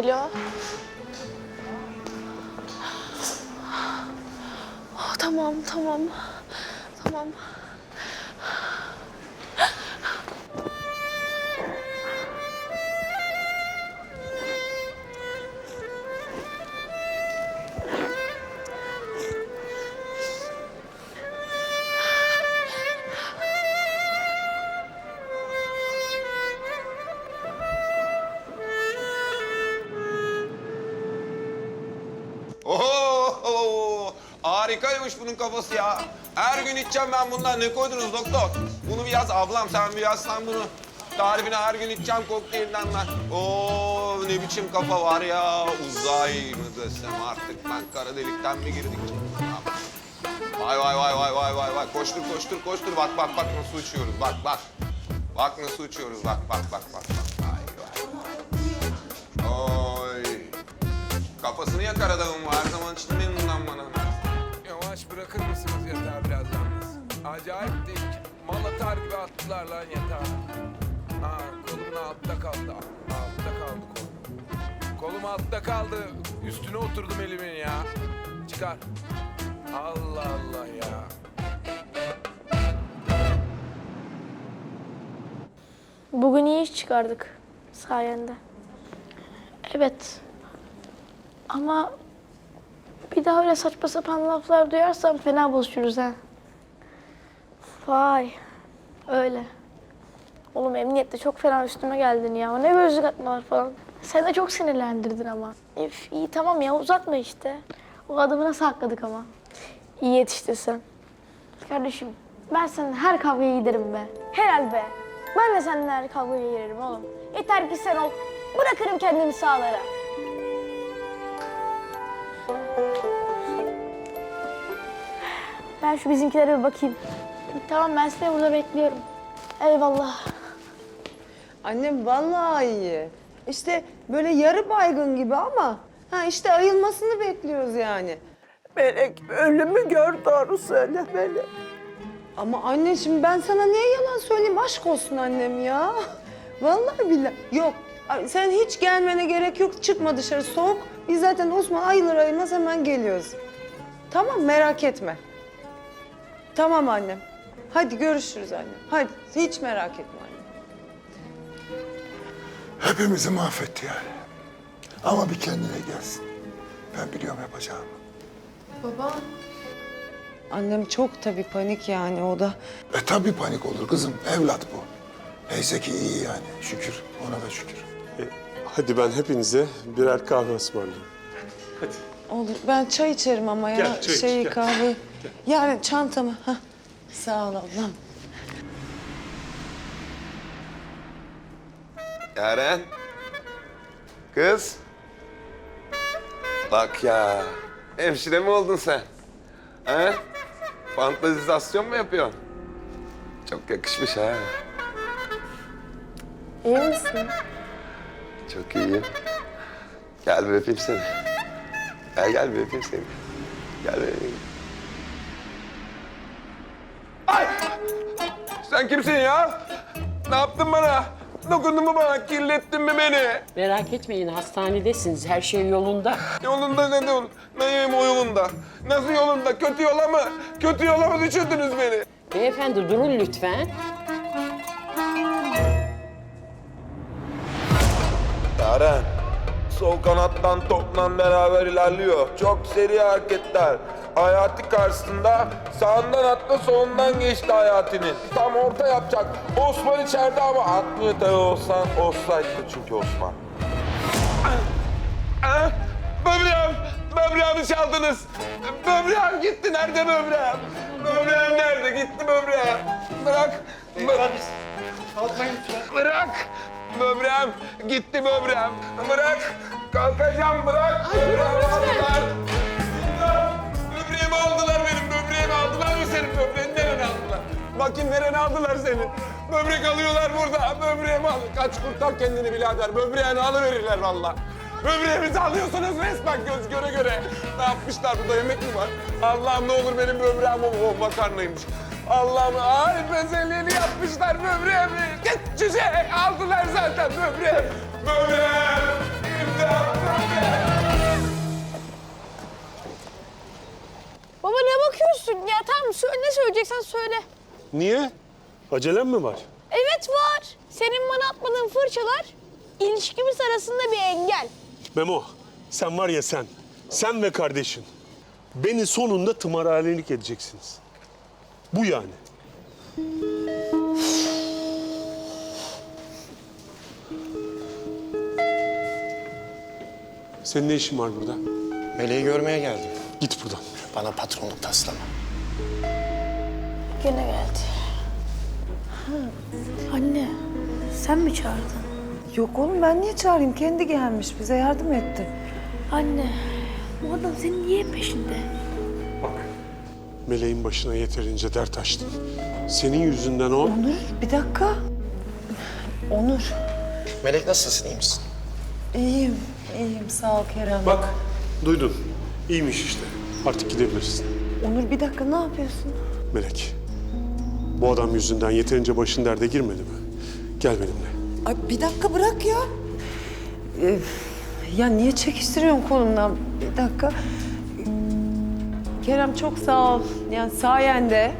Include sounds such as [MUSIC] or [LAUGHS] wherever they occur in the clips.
Alo. Oh, tamam, tamam. Tamam. Oho! Harikaymış bunun kafası ya. Her gün içeceğim ben bundan. Ne koydunuz doktor? Bunu bir yaz ablam sen bir yazsan bunu. Tarifini her gün içeceğim kokteylinden ben. Oo ne biçim kafa var ya. Uzay mı desem artık ben kara delikten mi girdik? Vay vay vay vay vay vay vay. Koştur koştur koştur. Bak bak bak nasıl uçuyoruz. Bak bak. Bak nasıl uçuyoruz. Bak bak bak bak. bak. Kafasını yakar adamın var. Her zaman için memnundan bana. Yavaş bırakır mısınız yatağı biraz yalnız? Acayip dik. Mal atar gibi attılar lan yatağı. Ha, kolum altta kaldı. Altta kaldı kolum. Kolum altta kaldı. Üstüne oturdum elimin ya. Çıkar. Allah Allah ya. Bugün iyi iş çıkardık sayende. Evet. Ama bir daha öyle saçma sapan laflar duyarsam fena bozuşuruz ha. Vay. Öyle. Oğlum emniyette çok fena üstüme geldin ya. Ne gözlük atmalar falan. Sen de çok sinirlendirdin ama. Üf, iyi tamam ya uzatma işte. O adamı nasıl hakladık ama. İyi yetiştin sen. Kardeşim ben seninle her kavgaya giderim be. Helal be. Ben de seninle her kavgaya girerim oğlum. Yeter ki sen ol. Bırakırım kendimi sağlara. Ben şu bizimkilere bir bakayım. Tamam ben seni burada bekliyorum. Eyvallah. Annem vallahi iyi. İşte böyle yarı baygın gibi ama ha işte ayılmasını bekliyoruz yani. Melek ölümü gör doğru söyle Melek. Ama anne şimdi ben sana niye yalan söyleyeyim? Aşk olsun annem ya. Vallahi billahi. Yok sen hiç gelmene gerek yok. Çıkma dışarı soğuk. Biz zaten Osman ayılır ayılmaz hemen geliyoruz. Tamam merak etme. Tamam annem. Hadi görüşürüz annem. Hadi hiç merak etme annem. Hepimizi mahvetti yani. Ama bir kendine gelsin. Ben biliyorum yapacağımı. Annem çok tabii panik yani o da. E tabii panik olur kızım. Evlat bu. Neyse ki iyi yani. Şükür. Ona da şükür. Hadi ben hepinize birer kahve ısmarlayayım. Olur. Ben çay içerim ama ya. Gel, çay iç, Şeyi gel. kahve. Yani çantamı. Hah. Sağ ol ablam. Yaren. Kız. Bak ya. Hemşire mi oldun sen? He? Fantazizasyon mu yapıyorsun? Çok yakışmış ha. İyi misin? Çok iyiyim. Gel bir öpeyim seni. Gel gel bir öpeyim seni. Gel bir öpeyim. Sen kimsin ya? Ne yaptın bana? Dokundun mu bana? Kirlettin mi beni? Merak etmeyin hastanedesiniz. Her şey yolunda. Yolunda ne yol? Neyim o yolunda? Nasıl yolunda? Kötü yola mı? Kötü yola mı düşürdünüz beni? Beyefendi durun lütfen. Yaren, sol kanattan topla beraber ilerliyor. Çok seri hareketler. Hayati karşısında sağından atla solundan geçti Hayati'nin. Tam orta yapacak. Osman içeride ama atmıyor tabii Osman. Offside'dı çünkü Osman. Ah, Böbreğim, böbreğimi çaldınız. Böbreğim gitti. Nerede böbreğim? Böbreğim nerede? Gitti böbreğim. Bırak. Bırak. Bırak. Böbreğim gitti böbreğim. Bırak. Kalkacağım bırak. Böbreğimi aldılar. Böbreğimi aldılar benim. Böbreğimi aldılar mı senin böbreğini? Nereden aldılar? Bakayım nereden aldılar seni? Böbrek alıyorlar burada. Böbreğimi al. Kaç kurtar kendini birader. Böbreğini alıverirler valla. Böbreğimizi alıyorsunuz resmen göz göre göre. Ne yapmışlar burada yemek mi var? Allah'ım ne olur benim böbreğim o, o makarnaymış. Allah'ım ay bezeliyeli yapmışlar böbreğimi. Git cüce aldılar zaten böbreğim. Böbreğim. Baba bakıyorsun ya? Tamam söyle, ne söyleyeceksen söyle. Niye? Acelem mi var? Evet var. Senin bana atmadığın fırçalar ilişkimiz arasında bir engel. Memo, sen var ya sen, sen ve kardeşin beni sonunda tımarhanelik edeceksiniz. Bu yani. Senin ne işin var burada? Meleği görmeye geldim. Git buradan. Bana patronluk taslama. Gene geldi. Anne, sen mi çağırdın? Yok oğlum ben niye çağırayım? Kendi gelmiş bize yardım etti. Anne, bu adam senin niye peşinde? Meleğin başına yeterince dert açtım. Senin yüzünden o... Onur bir dakika. Onur. Melek nasılsın, iyi misin? İyiyim, iyiyim sağ ol Kerem. Bak, duydun. İyiymiş işte. Artık gidebilirsin. Onur bir dakika ne yapıyorsun? Melek, bu adam yüzünden yeterince başın derde girmedi mi? Gel benimle. Ay bir dakika bırak ya. Ee, ya niye çekiştiriyorsun kolumdan? Bir dakika. Kerem çok sağ ol. Yani sayende,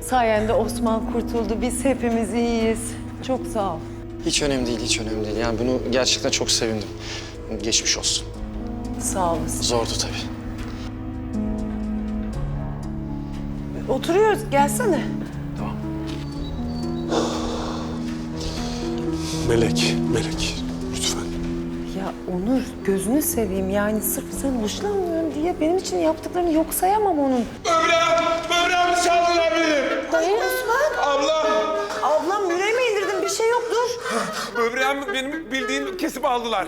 sayende Osman kurtuldu. Biz hepimiz iyiyiz. Çok sağ ol. Hiç önemli değil, hiç önemli değil. Yani bunu gerçekten çok sevindim. Geçmiş olsun. Sağ olasın. Zordu tabii. Oturuyoruz. Gelsene. Melek, Melek. Lütfen. Ya Onur gözünü seveyim yani sırf sen hoşlanmıyorum diye benim için yaptıklarını yok sayamam onun. Böbreğim, böbreğimi çaldılar benim. Dayı Osman. Abla, Ablam yüreğime indirdin bir şey yok dur. böbreğimi benim bildiğim kesip aldılar.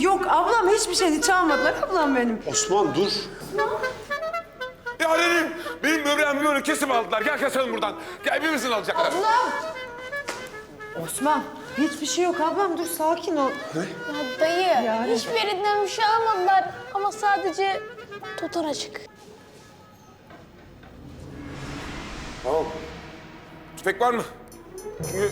Yok ablam hiçbir şey çalmadılar ablam benim. Osman dur. Benim kesip aldılar. Gel kaçalım buradan. Gel hepimizin alacaklar. Osman hiçbir şey yok ablam dur sakin ol. Ya dayı, Yani. hiçbir yerinden bir şey almadılar ama sadece tutan açık. Tamam. Tüfek var mı? Çünkü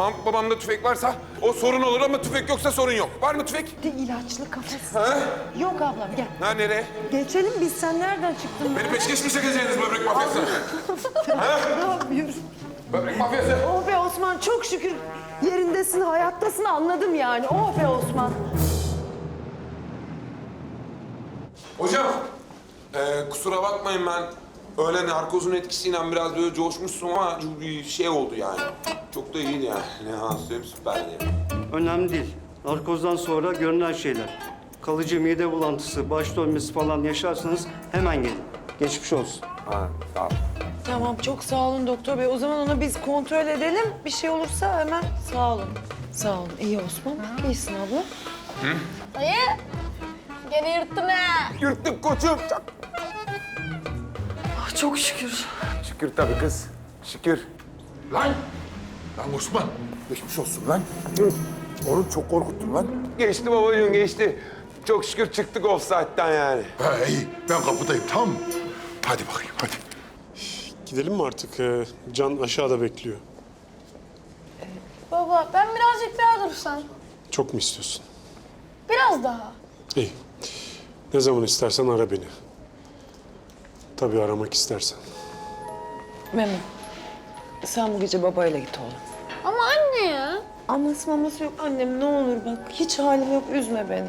Mahmut babamda tüfek varsa o sorun olur ama tüfek yoksa sorun yok. Var mı tüfek? De ilaçlı kafası. Ha? Yok ablam gel. Ha nereye? Geçelim biz sen nereden çıktın? Beni peşkeş mi çekeceksiniz böbrek mafyası? [LAUGHS] Ne yapıyorsun? böbrek mafyası. Oh be Osman çok şükür yerindesin hayattasın anladım yani. Oh be Osman. Hocam, e, kusura bakmayın ben öyle narkozun etkisiyle biraz böyle coşmuşsun ama bir şey oldu yani. Çok da iyiydi yani. Ne hastayım süperdi. Önemli değil. Narkozdan sonra görünen şeyler. Kalıcı mide bulantısı, baş dönmesi falan yaşarsanız hemen gelin. Geçmiş olsun. Ha, sağ ol. Tamam çok sağ olun doktor bey. O zaman onu biz kontrol edelim. Bir şey olursa hemen sağ olun. Sağ olun. İyi Osman. İyisin abla. Dayı, gene yırttın ha. Yırttık koçum. Çak. Ah, çok şükür. Şükür tabii kız. Şükür. Lan! Lan Osman, geçmiş olsun lan. Oğlum çok korkuttun lan. Geçti babacığım geçti. Çok şükür çıktık offside'den yani. Ha iyi, ben kapıdayım tamam mı? Hadi bakayım hadi. Gidelim mi artık? Ee, Can aşağıda bekliyor. Baba, ben birazcık daha dursam. Çok mu istiyorsun? Biraz daha. İyi. Ne zaman istersen ara beni. Tabii aramak istersen. Memo. Sen bu gece babayla git oğlum. Aması maması yok annem ne olur bak. Hiç halim yok üzme beni.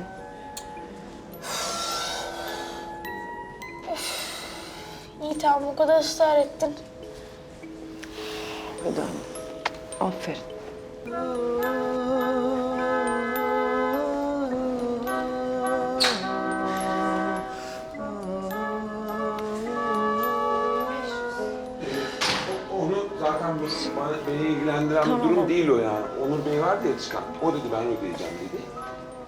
İyi tamam, bu kadar ısrar ettin. Hadi anne. Aferin. Bana, beni ilgilendiren bir durum değil o yani. Onur Bey vardı ya çıkan. O dedi ben ödeyeceğim dedi.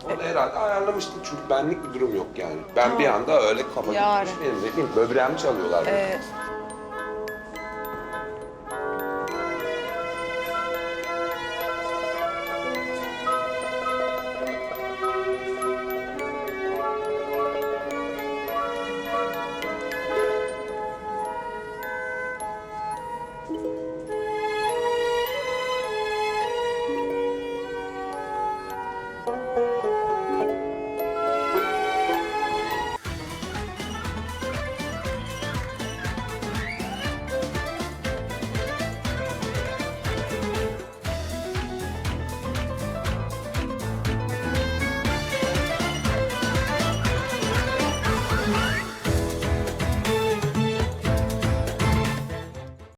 O da herhalde ayarlamıştı çünkü benlik bir durum yok yani. Ben bir anda öyle kafa Yarın. gitmiş benim böbreğimi çalıyorlar. Ee,